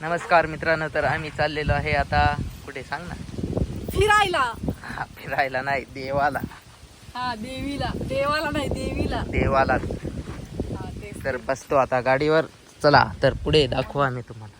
नमस्कार मित्रांनो तर आम्ही चाललेलो आहे आता कुठे? सांग ना. फिरायला. हा, फिरायला नाही देवाला. हा देवीला. देवाला नाही देवीला. देवाला. हा तेच तर बसतो आता गाडीवर. चला तर पुढे दाखवू आम्ही तुम्हाला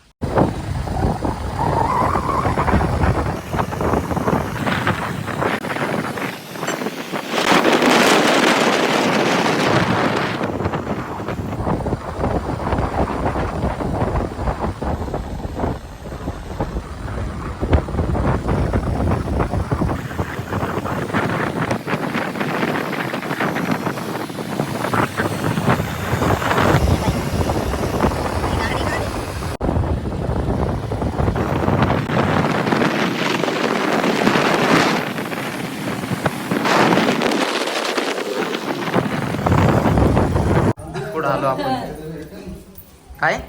पुढे आलो आपण. काय?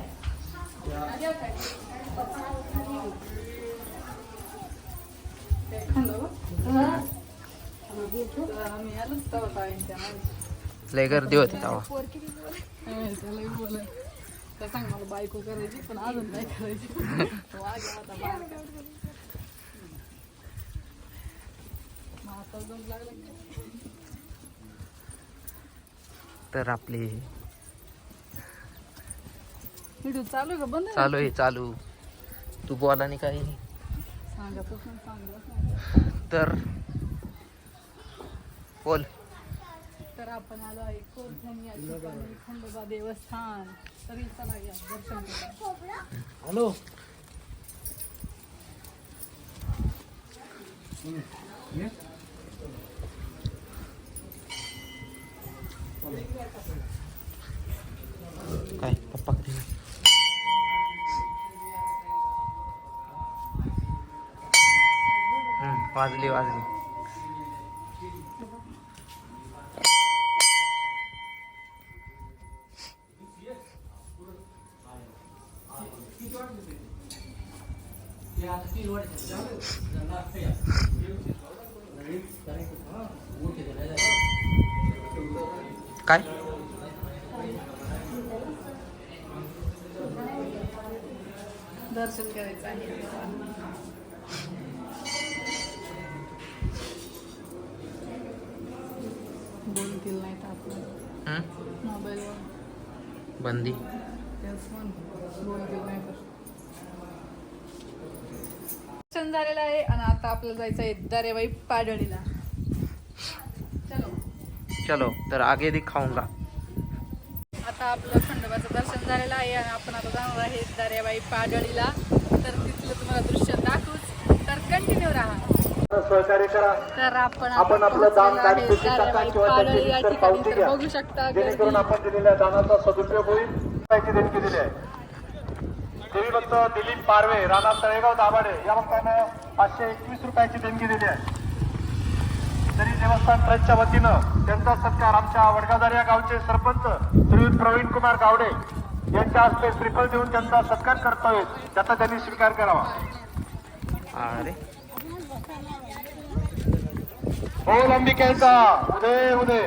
आम्ही आलोच तेव्हा लय गर्दी होती तेव्हा. तर सांग मला बायको करायची पण अजून नाही करायची तो तर आपली व्हिडिओ चालू आहे का? बंद? चालू आहे चालू. तू बोला नाही काही नाही. तर बोल. तर आपण आलो आहे या ठिकाणी खंडोबा देवस्थान. तरी चला या दर्शन. हॅलो. काय पप्पा वाजली वाजली. काय? दर्शन करायचं आहे बोलतील नाही तर आपण हम्म? मोबाईलवर बंदी. झालेलं आहे आणि आता आपल्याला जायचं आहे दरेबाई पाडळीला. चलो. चलो तर आगे दिखाऊंगा आता आपलं खंडोबाचं दर्शन झालेलं आहे आणि आपण आता जाणार आहे दर्याबाई पाडळीला. तर तिथलं तुम्हाला दृश्य दाखवूच. तर कंटिन्यू राहा. सहकार्य करा. आपण आपलं दान किंवा पावती घ्या. बघू शकता जेणेकरून. आपण दिलेल्या दानाचा सदुपयोग होईल. माहिती देणगी दिली आहे. देवी भक्त दिलीप पारवे राणा तळेगाव दाभाडे या भक्तानं पाचशे एकवीस रुपयाची देणगी दिली आहे. तरी देवस्थान ट्रस्टच्या वतीनं त्यांचा सत्कार आमच्या वडगावदार या गावचे सरपंच श्रीयुत प्रवीण कुमार गावडे यांच्या हस्ते श्रीफळ देऊन त्यांचा सत्कार करतोय. त्याचा त्यांनी स्वीकार करावा. अरे. बोल अंबिकेचा उदय उदय.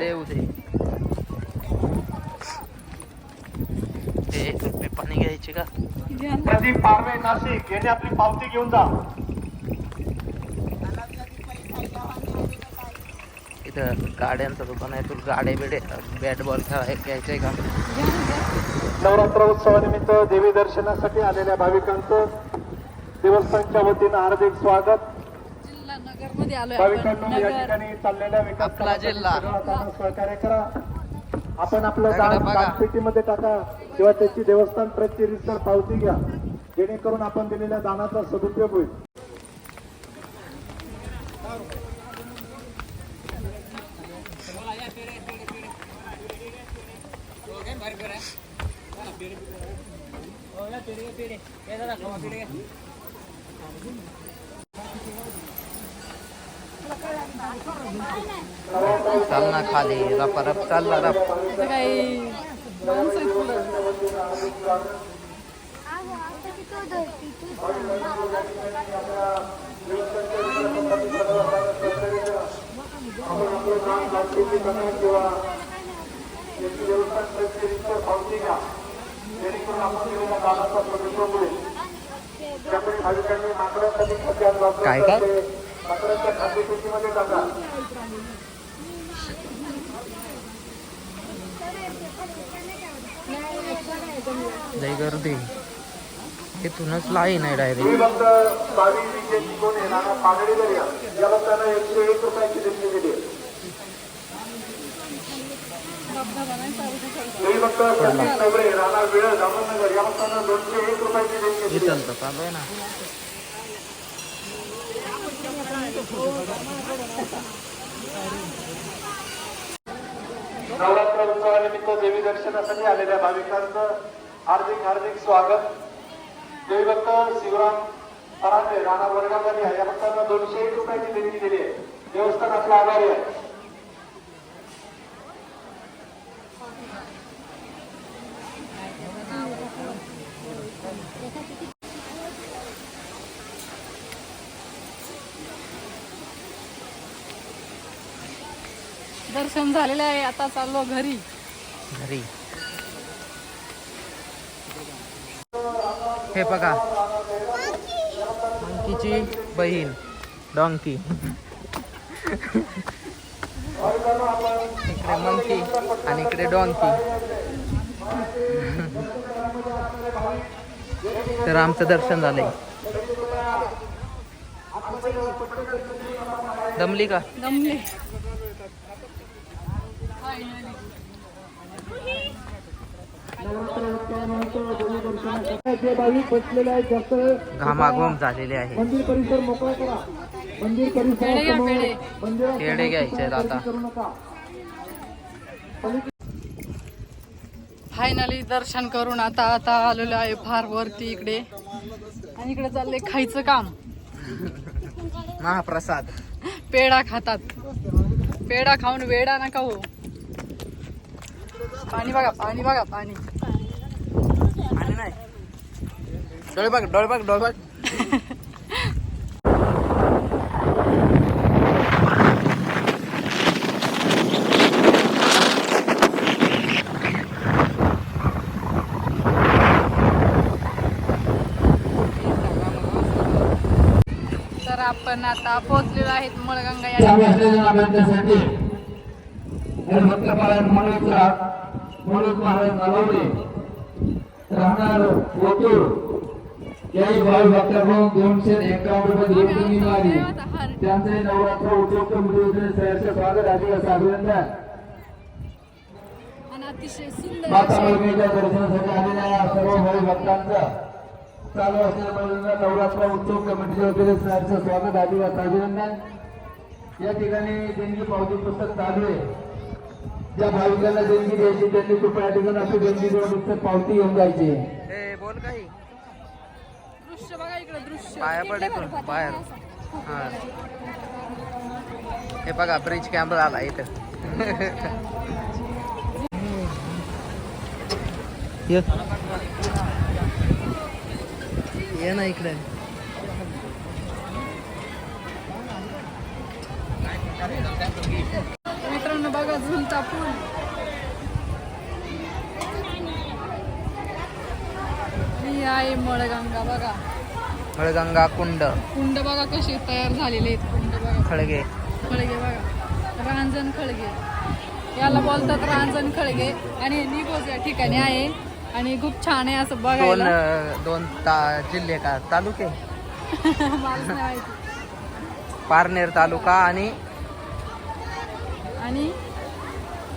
ते रुपये पाणी घ्यायचे का. प्रदीप पारवे नाशिक. यांनी आपली पावती घेऊन जा. इथं गाड्यांचं दुकान आहे. तुला गाड्या बिडे बॅट बॉल खेळाय घ्यायचंय का. नवरात्र उत्सवानिमित्त देवी दर्शनासाठी आलेल्या भाविकांचं देवस्थानच्या वतीनं हार्दिक स्वागत. आलोय नगर. आपला जिल्हा. सहकार्य करा. आपण आपलं. दानपेटीमध्ये टाका किंवा त्याची देवस्थान प्रति रितसर पावती घ्या. जेणेकरून आपण दिलेल्या दानाचा सदुपयोग होईल माणसं आहेत पुढं. आहो, आता तिथं धरती तू जेणेकरून आपण दिलेल्या दानाचा होईल भाविकांनी माकडांसाठी खाद्य आणलं असेल काय काय? ते माकडांच्या खाद्यपेटीमध्ये टाका. जय गर्दी. इथूनच लाईन आहे डायरेक्ट तुम्ही फक्त बावीस विजयाची कोण आहे नाना पागडीवर या लोकांना एकशे एक रुपयाची देणगी दिली सतीश नवरे राणा वेळ अहमदनगर या लोकांना दोनशे एक रुपयाची देणगी दिली तर चालू आहे ना. नवरात्र उत्सवानिमित्त देवी दर्शनासाठी आलेल्या भाविकांचं हार्दिक हार्दिक स्वागत. देवी भक्त शिवराम परांडे राणा वर्गामध्ये आहे. या भक्तांना दोनशे एक रुपयाची देणगी दिली आहे. देवस्थान आपला आभारी आहे. दर्शन झालेलं आहे आता चाललो घरी. घरी. हे बघा. मंकीची बहीण. डॉंकी. इकडे मंकी आणि इकडे डॉंकी. तर आमचं दर्शन झालंय. दमली का? दमले. जे भाविक बसलेले आहेत जास्त घामाघूम झालेले आहे. मंदिर परिसर मोकळा करा. मंदिर. परिसर पेढे घ्यायचे आता. फायनली दर्शन करून आता आता आलेलो आहे फार वरती इकडे. आणि इकडे चालले खायचं काम. महाप्रसाद. पेढा खातात. पेढा खाऊन वेडा नका हो. पाणी बघा पाणी बघा पाणी आणि नाही डोळे बघ डोळे बघ डोळे बघ तर आपण आता पोहोचलेलो आहेत मळगंगा या चालू असलेल्या अभ्यासासाठी भक्तपालन म्हणून म्हणून महाराज नलवडे राहणार ओतूर याही भावी भक्ताकडून दोनशे एकावन्न रुपये देवणी मिळाली. त्यांचे नवरात्र उत्सव कमिटीचे सहर्ष स्वागत अतिशय सुंदर माता असे. मुलगीच्या दर्शनासाठी आलेल्या सर्व भावी भक्तांचं चालू असलेल्या महिलांना नवरात्र उत्सव कमिटीच्या वतीने सहर्ष स्वागत अधिक अभिनंदन या ठिकाणी देणगी पावती पुस्तक चालू आहे. ज्या भाविकांना देणगी द्यायची त्यांनी कृपया ठिकाणी आपली देणगी देऊन पुस्तक पावती घेऊन जायची. ए बोल काही. दृश्य बघा इकडे दृश्य. पाया पड इथून बाहेर. हा. हे बघा ब्रिज कॅमेरा आला इथं. ये. ये ना इकडे. मित्रांनो बघा झुलता पूल. ही आहे मळगंगा बघा. हळगंगा कुंड. कुंड बघा कशी तयार झालेले आहेत कुंड बघा. खळगे. खळगे बघा. रांजण खळगे. याला बोलतात रांजण खळगे. आणि निघोज या ठिकाणी आहे. आणि खूप छान आहे असं दोन बघायला दोन ता जिल्हे का? तालुके? मलाच नाही माहिती. पारनेर तालुका आणि आणि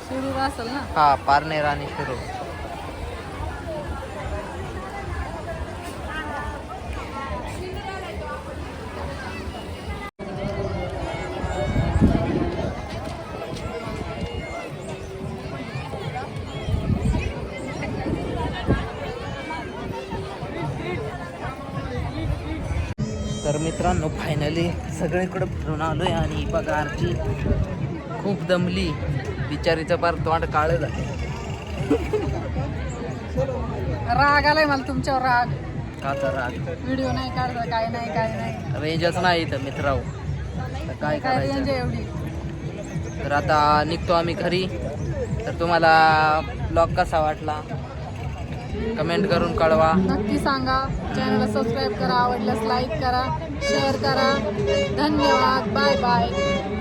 शिरूर असेल ना? हा पारनेर आणि शिरूर. तर मित्रांनो फायनली सगळीकडे फिरून आलोय आणि बघा आरची खूप दमली. बिचारीचं पार तोंड काळं झालं. राग आलाय मला तुमच्यावर राग. काचा राग? व्हिडिओ नाही काढता काय नाही काय नाही. रेंजच नाही इथं मित्राव तर काय काय रेंज आहे एवढी. तर आता निघतो आम्ही घरी. तर तुम्हाला ब्लॉग कसा वाटला? कमेंट करून कळवा. नक्की सांगा. चॅनलला सबस्क्राईब करा आवडल्यास लाईक करा शेअर करा. धन्यवाद. Bye bye